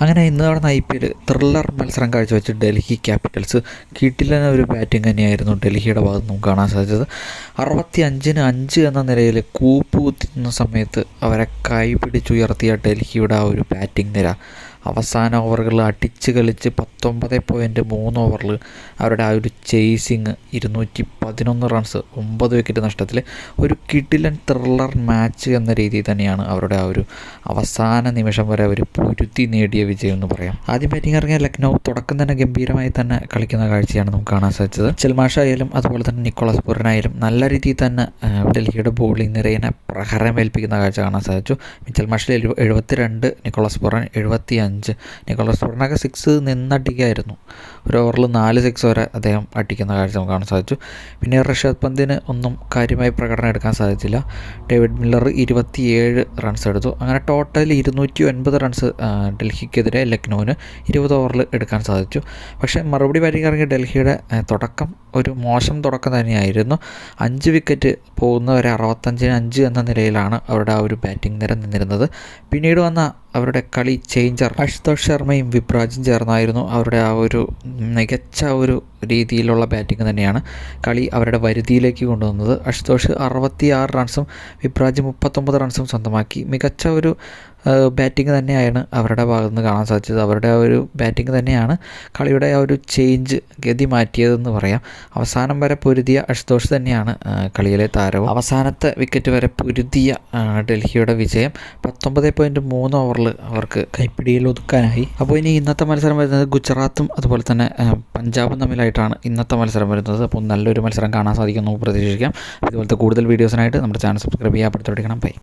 അങ്ങനെ ഇന്ന് നടന്ന ഐ പി എൽ ത്രില്ലർ മത്സരം കാഴ്ചവെച്ച് ഡൽഹി ക്യാപിറ്റൽസ് കിട്ടില്ലെന്ന ഒരു ബാറ്റിംഗ് തന്നെയായിരുന്നു ഡൽഹിയുടെ ഭാഗത്ത് നമുക്ക് കാണാൻ സാധിച്ചത്. അറുപത്തി അഞ്ചിന് അഞ്ച് എന്ന നിലയിൽ കൂപ്പ് കുത്തുന്ന സമയത്ത് അവരെ കൈ പിടിച്ചുയർത്തിയ ഡൽഹിയുടെ ആ ഒരു ബാറ്റിംഗ് നിര അവസാന ഓവറുകളിൽ അടിച്ച് കളിച്ച് പത്തൊമ്പത് പോയിന്റ് മൂന്ന് ഓവറിൽ അവരുടെ ആ ഒരു ചേസിങ് ഇരുന്നൂറ്റി പതിനൊന്ന് റൺസ് ഒമ്പത് വിക്കറ്റ് നഷ്ടത്തിൽ ഒരു കിഡിലൻ ത്രില്ലർ മാച്ച് എന്ന രീതിയിൽ തന്നെയാണ് അവരുടെ ആ ഒരു അവസാന നിമിഷം വരെ അവർ പൊരുത്തി നേടിയ വിജയം എന്ന് പറയാം. ആദ്യം ബാറ്റിംഗ് ഇറങ്ങിയ ലക്നൗ തുടക്കം തന്നെ ഗംഭീരമായി തന്നെ കളിക്കുന്ന കാഴ്ചയാണ് നമുക്ക് കാണാൻ സാധിച്ചത്. ചെൽമാഷ ആയാലും അതുപോലെ തന്നെ നിക്കോളസ് പുരനായാലും നല്ല രീതിയിൽ തന്നെ ഡൽഹിയുടെ ബോളിംഗ് നിരയിനെ പ്രഹരമേൽപ്പിക്കുന്ന കാഴ്ച കാണാൻ സാധിച്ചു. മിച്ചൽ മാഷിൽ എഴു എഴുപത്തിരണ്ട് നിക്കോളസ് പുറൻ എഴുപത്തി അഞ്ച് നിക്കോളസ് പുറനൊക്കെ സിക്സ് നിന്നടിക്കായിരുന്നു. ഒരു ഓവറിൽ നാല് സിക്സ് വരെ അദ്ദേഹം അടിക്കുന്ന കാഴ്ച നമുക്ക് കാണാൻ സാധിച്ചു. പിന്നെ ഋഷഭ് പന്തിന് ഒന്നും കാര്യമായി പ്രകടനം എടുക്കാൻ സാധിച്ചില്ല. ഡേവിഡ് മില്ലർ ഇരുപത്തിയേഴ് റൺസ് എടുത്തു. അങ്ങനെ ടോട്ടൽ ഇരുന്നൂറ്റി ഒൻപത് റൺസ് ഡൽഹിക്കെതിരെ ലക്നൗവിന് ഇരുപത് ഓവറിൽ എടുക്കാൻ സാധിച്ചു. പക്ഷേ മറുപടി ബാറ്റിംഗ് ഇറങ്ങിയ ഡൽഹിയുടെ തുടക്കം ഒരു മോശം തുടക്കം തന്നെയായിരുന്നു. അഞ്ച് വിക്കറ്റ് പോകുന്നവരെ അറുപത്തഞ്ചിന് അഞ്ച് എന്ന നിലയിലാണ് അവരുടെ ആ ഒരു ബാറ്റിംഗ് നിര നിന്നിരുന്നത്. പിന്നീട് വന്ന അവരുടെ കളി ചേഞ്ചർ അഷുതോഷ് ശർമ്മയും വിപ്രാജും ചേർന്നായിരുന്നു അവരുടെ ആ ഒരു മികച്ച ഒരു രീതിയിലുള്ള ബാറ്റിംഗ് തന്നെയാണ് കളി അവരുടെ വരുതിയിലേക്ക് കൊണ്ടുവന്നത്. അഷുതോഷ് അറുപത്തി ആറ് റൺസും വിപ്രാജ് മുപ്പത്തൊമ്പത് റൺസും സ്വന്തമാക്കി. മികച്ച ഒരു ബാറ്റിംഗ് തന്നെയാണ് അവരുടെ ഭാഗത്തുനിന്ന് കാണാൻ സാധിച്ചത്. അവരുടെ ആ ഒരു ബാറ്റിംഗ് തന്നെയാണ് കളിയുടെ ആ ഒരു ചേഞ്ച് ഗതി മാറ്റിയതെന്ന് പറയാം. അവസാനം വരെ പൊരുതിയ അഷുതോഷ് തന്നെയാണ് കളിയിലെ താരവും. അവസാനത്തെ വിക്കറ്റ് വരെ പൊരുതിയ ഡൽഹിയുടെ വിജയം. പത്തൊമ്പത് പോയിന്റ് മൂന്ന് ഓവറിൽ അവർക്ക് കൈപ്പിടിയിൽ ഒതുക്കാനായി. അപ്പോൾ ഇനി ഇന്നത്തെ മത്സരം വരുന്നത് ഗുജറാത്തും അതുപോലെ തന്നെ പഞ്ചാബും തമ്മിലായിട്ടാണ് ഇന്നത്തെ മത്സരം വരുന്നത്. അപ്പോൾ നല്ലൊരു മത്സരം കാണാൻ സാധിക്കുമെന്ന് നമുക്ക് പ്രതീക്ഷിക്കാം. ഇതുപോലത്തെ കൂടുതൽ വീഡിയോസിനായിട്ട് നമ്മുടെ ചാനൽ സബ്സ്ക്രൈബ് ചെയ്യാൻ പഠിത്തം ബൈ